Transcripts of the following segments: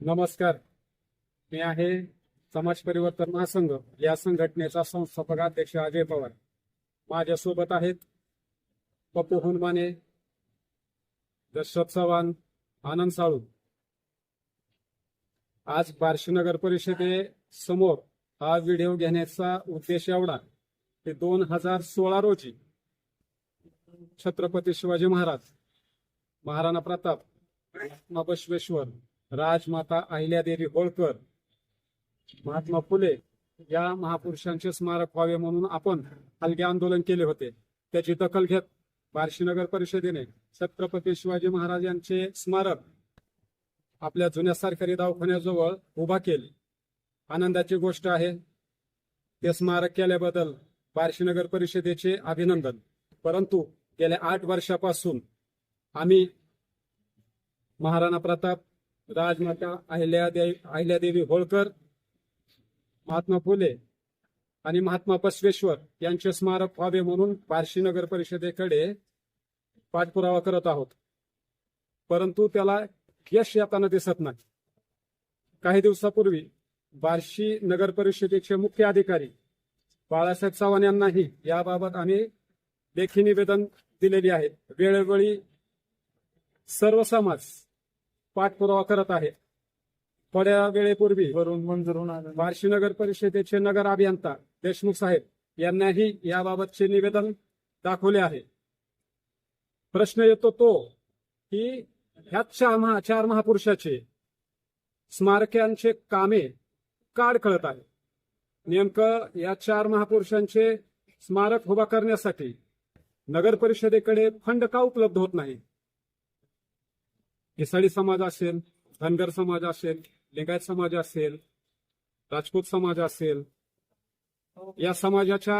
नमस्कार. मी आहे समाज परिवर्तन महासंघ. या संघटनेचा संस्थापक अध्यक्ष अजय पवार. माझ्यासोबत आहेत पप्पू हुनमाने दशरथ चव्हाण आनंद साळू. आज बार्शी नगर परिषदे समोर हा व्हिडिओ घेण्याचा उद्देश एवढा की दोन हजार सोळा रोजी छत्रपती शिवाजी महाराज महाराणा प्रताप महात्मा बसवेश्वर राजमाता अहिल्यादेवी होळकर महात्मा फुले या महापुरुषांचे स्मारक व्हावे म्हणून आपण हलगे आंदोलन केले होते. त्याची दखल घेत बार्शी नगर परिषदेने छत्रपती शिवाजी महाराज यांचे स्मारक आपल्या जुन्या सरकारी दवाखान्याजवळ उभा केले. आनंदाची गोष्ट आहे ते स्मारक केल्याबद्दल बार्शी नगर परिषदेचे अभिनंदन. परंतु गेल्या आठ वर्षापासून आम्ही महाराणा प्रताप राजमाता अहिल्यादेवी अहिल्यादेवी होळकर महात्मा फुले आणि महात्मा बसवेश्वर यांचे स्मारक व्हावे म्हणून बार्शी नगर परिषदेकडे पाठपुरावा करत आहोत. परंतु त्याला यश येताना दिसत नाही. काही दिवसापूर्वी बार्शी नगर परिषदेचे मुख्य अधिकारी बाळासाहेब चव्हाण यांनाही याबाबत आम्ही लेखी निवेदन दिलेली आहेत वेळोवेळी सर्व समाज पाठपुरावा करत आहे. थोड्या वेळेपूर्वी वरून मंजूर होणार बार्शी नगर परिषदेचे नगर अभियंता देशमुख साहेब यांनाही याबाबतचे निवेदन दाखवले आहे. प्रश्न येतो तो की ह्या चार महा चार महापुरुषाचे स्मारकांचे कामे का अडखळत आहे नेमकं या चार महापुरुषांचे स्मारक उभा करण्यासाठी नगर परिषदेकडे फंड का उपलब्ध होत नाही? इसाडी समाज असेल धनगर समाज असेल लिंगायत समाज असेल राजपूत समाज असेल या समाजाच्या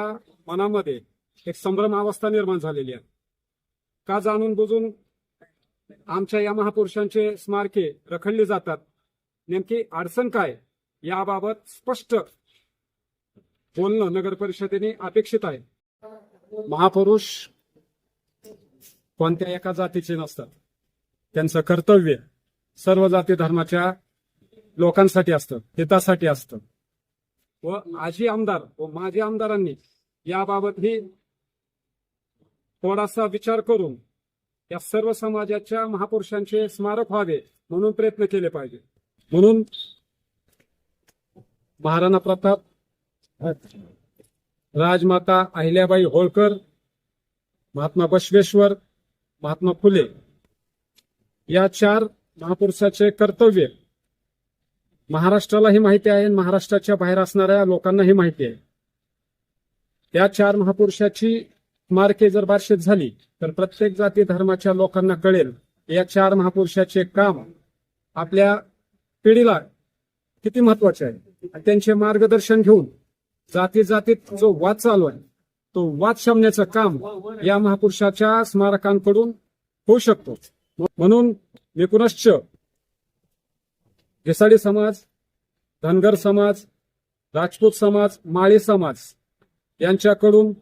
मनामध्ये एक संभ्रम अवस्था निर्माण झालेली आहे. का जाणून बुजून आमच्या या महापुरुषांचे स्मारके रखडली जातात? नेमकी अडचण काय? याबाबत स्पष्ट बोलणं नगर परिषदेने अपेक्षित आहे. महापुरुष कोणत्या एका जातीचे नसतात? त्यांचं कर्तव्य सर्व जाती धर्माच्या लोकांसाठी असतं हितासाठी असतं. व माजी आमदार व माजी आमदारांनी याबाबतही थोडासा विचार करून या सर्व समाजाच्या महापुरुषांचे स्मारक व्हावे म्हणून प्रयत्न केले पाहिजे. म्हणून महाराणा प्रताप राजमाता अहिल्याबाई होळकर महात्मा बसवेश्वर महात्मा फुले या चार महापुरुषाचे कर्तव्य. महाराष्ट्रालाही माहिती आहे आणि महाराष्ट्राच्या बाहेर असणाऱ्या लोकांनाही माहिती आहे. त्या चार महापुरुषाची स्मारके जर बारशेत झाली तर प्रत्येक जाती धर्माच्या लोकांना कळेल या चार महापुरुषाचे काम आपल्या पिढीला किती महत्त्वाचे आहे? आणि त्यांचे मार्गदर्शन घेऊन जाती जातीत जो वाद चालू आहे तो वाद शमण्याचं काम या महापुरुषाच्या स्मारकांकडून होऊ शकतो. म्हणून एकूणच घेसाडी समाज धनगर समाज राजपूत समाज माळी समाज यांच्याकडून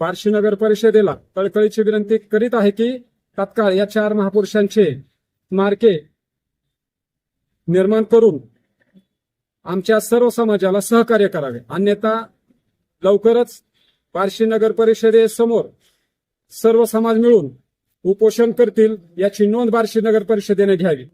पारशी नगर परिषदेला कळकळीची विनंती करीत आहे की तत्काळ या चार महापुरुषांचे स्मारके निर्माण करून आमच्या सर्व समाजाला सहकार्य करावे. अन्यथा लवकरच पारशी नगर परिषदेसमोर सर्व समाज मिळून उपोषण करतील याची नोंद बार्शी नगर परिषदेने घ्यावी.